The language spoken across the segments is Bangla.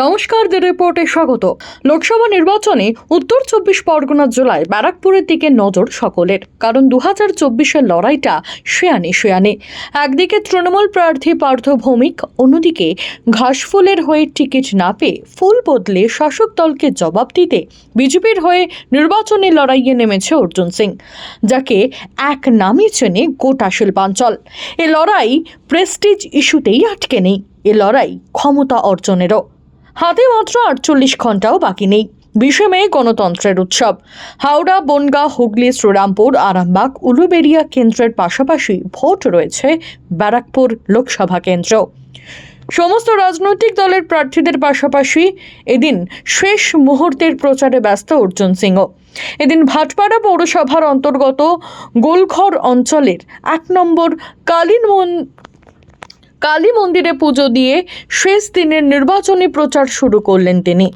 নমস্কার দ্য রিপোর্টে স্বাগত। লোকসভা নির্বাচনে উত্তর চব্বিশ পরগনা জেলায় ব্যারাকপুরের দিকে নজর সকলের, কারণ দু হাজার চব্বিশের লড়াইটা শেয়ানে শেয়ানে একদিকে তৃণমূল প্রার্থী পার্থ ভৌমিক, অন্যদিকে ঘাসফুলের হয়ে টিকিট না পেয়ে ফুল বদলে শাসক দলকে জবাব দিতে বিজেপির হয়ে নির্বাচনী লড়াইয়ে নেমেছে অর্জুন সিং, যাকে এক নামে চেনে গোটা শিল্পাঞ্চল। এ লড়াই প্রেস্টিজ ইস্যুতেই আটকে নেই, এ লড়াই ক্ষমতা অর্জনেরও। হাতে মাত্র আটচল্লিশ ঘন্টাও বাকি নেই। বিশে মে গণতন্ত্রের উৎসব। হাওড়া, বনগাঁ, হুগলি, শ্রীরামপুর, আরামবাগ, উলুবেড়িয়া কেন্দ্রের পাশাপাশি ভোট রয়েছে ব্যারাকপুর লোকসভা কেন্দ্র। সমস্ত রাজনৈতিক দলের প্রার্থীদের পাশাপাশি এদিন শেষ মুহূর্তের প্রচারে ব্যস্ত অর্জুন সিংহ। এদিন ভাটপাড়া পৌরসভার অন্তর্গত গোলঘর অঞ্চলের এক নম্বর কালীন কালী মন্দিরে পুজো দিয়ে শেষ দিনের নির্বাচনী প্রচার শুরু করলেন তিনি।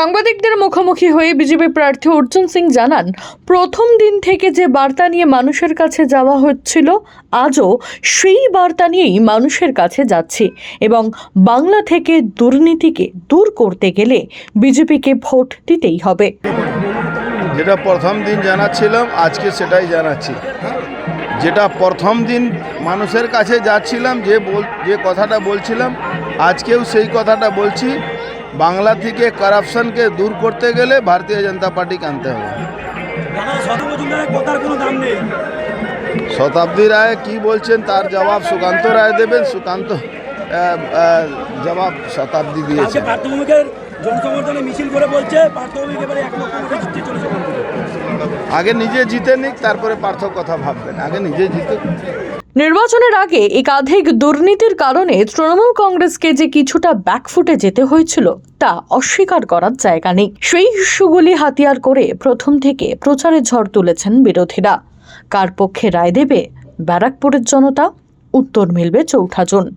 সাংবাদিকদের মুখোমুখি হয়ে বিজেপি প্রার্থী অর্জুন সিং জানান, প্রথম দিন থেকে যে বার্তা নিয়ে মানুষের কাছে যাওয়া হচ্ছিল, আজও সেই বার্তা নিয়েই মানুষের কাছে যাচ্ছে এবং বাংলা থেকে দুর্নীতিকে দূর করতে গেলে বিজেপিকে ভোট দিতেই হবে। যেটা প্রথম দিন জানাচ্ছিলাম, আজকে সেটাই জানাচ্ছি। যেটা প্রথম দিন মানুষের কাছে যাচ্ছিলাম, যে বল, যে কথাটা বলছিলাম, আজকেও সেই কথাটা বলছি। বাংলা থেকে কারাপশনকে দূর করতে গেলে ভারতীয় জনতা পার্টিকে আনতে হবে। শতাব্দী রায় কি বলছেন তার জবাব সুকান্ত রায় দেবেন। সুকান্ত জবাব শতাব্দী আজকে দিয়েছেন জনসমর্থনে মিছিল করে বলছে এবারে এক লক্ষ কোটি জিততে চলেছে আগে নিজে জিতে নিক তারপরে পার্থক্য কথা ভাববেন। আগে নিজে জিতে। নির্বাচনের আগে একাধিক দুর্নীতির কারণে তৃণমূল কংগ্রেসকে যে কিছুটা ব্যাকফুটে যেতে হয়েছিল, তা অস্বীকার করার জায়গা নেই। সেই ইস্যুগুলি হাতিয়ার করে প্রথম থেকে প্রচারে ঝড় তুলেছেন বিরোধীরা। কার পক্ষে রায় দেবে? ব্যারাকপুরের জনতা? উত্তর মিলবে চৌঠা জুন।